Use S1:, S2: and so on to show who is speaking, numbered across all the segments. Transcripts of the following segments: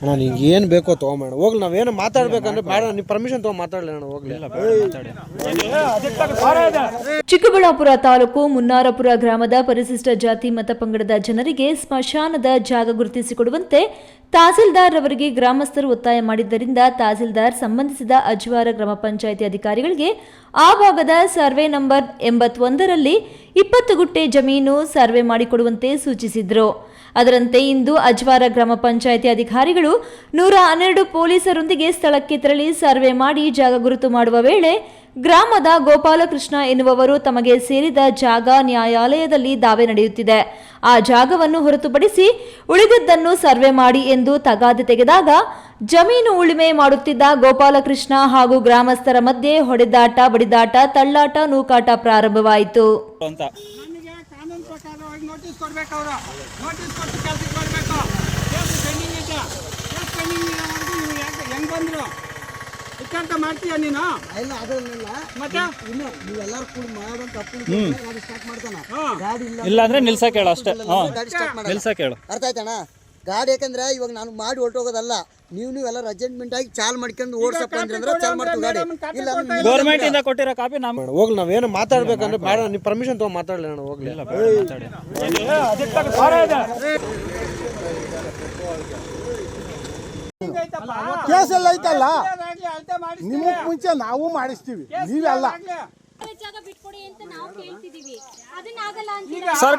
S1: ಅಣ್ಣ ನಿಂಗೆ ಏನು ಬೇಕೋ ತೊಗೊಂಬೇಡ ಹೋಗ್ಲಿ ನಾವೇನು ಮಾತಾಡ್ಬೇಕಂದ್ರೆ ಬೇಡ. ನೀವು ಪರ್ಮಿಷನ್ ತೊಗೊಂಡು ಮಾತಾಡಲಿ ನಾನು ಹೋಗ್ಲಿ.
S2: ಚಿಕ್ಕಬಳ್ಳಾಪುರ ತಾಲೂಕು ಮುನ್ನಾರಪುರ ಗ್ರಾಮದ ಪರಿಶಿಷ್ಟ ಜಾತಿ ಮತ ಪಂಗಡದ ಜನರಿಗೆ ಸ್ಮಶಾನದ ಜಾಗ ಗುರುತಿಸಿಕೊಡುವಂತೆ ತಹಸೀಲ್ದಾರ್ ಅವರಿಗೆ ಗ್ರಾಮಸ್ಥರು ಒತ್ತಾಯ ಮಾಡಿದ್ದರಿಂದ ತಹಸೀಲ್ದಾರ್ ಸಂಬಂಧಿಸಿದ ಅಜ್ವಾರ ಗ್ರಾಮ ಪಂಚಾಯಿತಿ ಅಧಿಕಾರಿಗಳಿಗೆ ಆ ಭಾಗದ ಸರ್ವೆ ನಂಬರ್ ಎಂಬತ್ತೊಂದರಲ್ಲಿ ಇಪ್ಪತ್ತು ಗುಟ್ಟೆ ಜಮೀನು ಸರ್ವೆ ಮಾಡಿಕೊಡುವಂತೆ ಸೂಚಿಸಿದರು. ಅದರಂತೆ ಇಂದು ಅಜ್ವಾರ ಗ್ರಾಮ ಪಂಚಾಯಿತಿ ಅಧಿಕಾರಿಗಳು ನೂರ ಹನ್ನೆರಡು ಪೊಲೀಸರೊಂದಿಗೆ ಸ್ಥಳಕ್ಕೆ ತೆರಳಿ ಸರ್ವೆ ಮಾಡಿ ಜಾಗ ಗುರುತು ಮಾಡುವ ವೇಳೆ ಗ್ರಾಮದ ಗೋಪಾಲಕೃಷ್ಣ ಎನ್ನುವವರು ತಮಗೆ ಸೇರಿದ ಜಾಗ ನ್ಯಾಯಾಲಯದಲ್ಲಿ ದಾವೆ ನಡೆಯುತ್ತಿದೆ. ಆ ಜಾಗವನ್ನು ಹೊರತುಪಡಿಸಿ ಉಳಿದದ್ದನ್ನು ಸರ್ವೆ ಮಾಡಿ ಎಂದು ತಗಾದೆ ತೆಗೆದಾಗ ಜಮೀನು ಉಳುಮೆ ಮಾಡುತ್ತಿದ್ದ ಗೋಪಾಲಕೃಷ್ಣ ಹಾಗೂ ಗ್ರಾಮಸ್ಥರ ಮಧ್ಯೆ ಹೊಡೆದಾಟ ಬಡಿದಾಟ ತಳ್ಳಾಟ ನೂಕಾಟ ಪ್ರಾರಂಭವಾಯಿತು.
S3: ಅಂತ.
S4: ನಮಗೆ ಕಾನೂನು ಪ್ರಕಾರವಾಗಿ ನೋಟಿಸ್ ಕೊಡ್ಬೇಕು ಇಕ್ಕಂತ ಮಾಡ್ತೀಯ ನೀನು?
S5: ಇಲ್ಲ ಅದನ್ನೆಲ್ಲ
S4: ಮತ್ತೆ?
S5: ನೀವು ನೀವೆಲ್ಲರೂ ಕೂಡ ಮಾಡೋದಂತ ಅಪ್ಪು ಗಾಡಿ ಸ್ಟಾರ್ಟ್ ಮಾಡ್ತಾನ. ಗಾಡಿ ಇಲ್ಲ
S3: ಇಲ್ಲ ಅಂದ್ರೆ ನಿಲ್ಸಕ್ ಹೇಳು ಅಷ್ಟೇ.
S5: ಗಾಡಿ ಸ್ಟಾರ್ಟ್
S3: ನಿಲ್ಸಕ್ ಹೇಳು.
S5: ಅರ್ಥ ಆಯ್ತಣ್ಣ? ಗಾಡಿ ಯಾಕಂದ್ರೆ ಇವಾಗ ನಾನು ಮಾಡಿ ಹೊರಟೋಗೋದಲ್ಲ ನೀವು ನೀವೆಲ್ಲ ಅರ್ಜೆಂಟ್ಮೆಂಟ್ ಆಗಿ ಚಾಲ್ ಮಾಡ್ಕೊಂಡು ಓಡಿಸಪ್ಪ ಅಂದ್ರೆ ಅಂದ್ರೆ ಚಾಲ್ ಮಾಡ್ತೀವಿ ಗಾಡಿ. ಇಲ್ಲ
S3: ಗೌರ್ಮೆಂಟ್ ಇಂದ ಕೊಟ್ಟಿರೋ ಕಾಪಿ
S1: ನಾವು ಹೋಗ್ಲಿ ನಾವೇನು ಮಾತಾಡ್ಬೇಕಂದ್ರೆ ಬೇಡ ನೀವು ಪರ್ಮಿಷನ್ ತಗೊಂಡು ಮಾತಾಡಲಿ ನಾನು ಹೋಗ್ಲಿ.
S6: ಕೇಸ್ ಎಲ್ಲ ಐತಲ್ಲ?
S4: ಮಾಡಿ
S6: ನಿಮಗ್ ಮುಂಚೆ ನಾವು ಮಾಡಿಸ್ತೀವಿ. ನೀವೆಲ್ಲ
S7: ಜಾಗ ಬಿಟ್ಕೊಡಿ ಅಂತ ನಾವು ಕೇಳ್ತಿದೀವಿ. ಅದನ್ನ ಆಗಲ್ಲ ಅಂತೀರಾ
S3: ಸರ್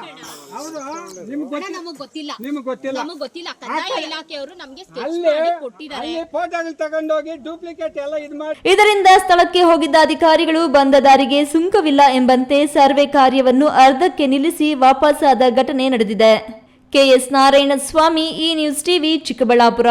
S4: ಹೌದು ನಿಮ್ಗೆ
S7: ಅಣ್ಣ, ನಮಗ್ ಗೊತ್ತಿಲ್ಲ.
S4: ನಿಮ್ಗೆ ಗೊತ್ತಿಲ್ಲ.
S7: ನಮಗ್ ಗೊತ್ತಿಲ್ಲ. ಕಂದಾಯ ಇಲಾಖೆಯವರು ನಮ್ಗೆ ಸ್ಕೆಚ್ ಮಾಡಿ ಕೊಟ್ಟಿದ್ದಾರೆ.
S4: ಅಲ್ಲಿ ಫೋಟೋಗಳು ತಗೊಂಡೋಗಿ ಡೂಪ್ಲಿಕೇಟ್ ಎಲ್ಲ ಇದು ಮಾಡಿ
S2: ಇದರಿಂದ ಸ್ಥಳಕ್ಕೆ ಹೋಗಿದ್ದ ಅಧಿಕಾರಿಗಳು ಬಂದ ದಾರಿಗೆ ಸುಂಕವಿಲ್ಲ ಎಂಬಂತೆ ಸರ್ವೆ ಕಾರ್ಯವನ್ನು ಅರ್ಧಕ್ಕೆ ನಿಲ್ಲಿಸಿ ವಾಪಸ್ಸಾದ ಘಟನೆ ನಡೆದಿದೆ. ಕೆಎಸ್ ನಾರಾಯಣಸ್ವಾಮಿ ಈ ನ್ಯೂಸ್ ಟಿವಿ ಚಿಕ್ಕಬಳ್ಳಾಪುರ.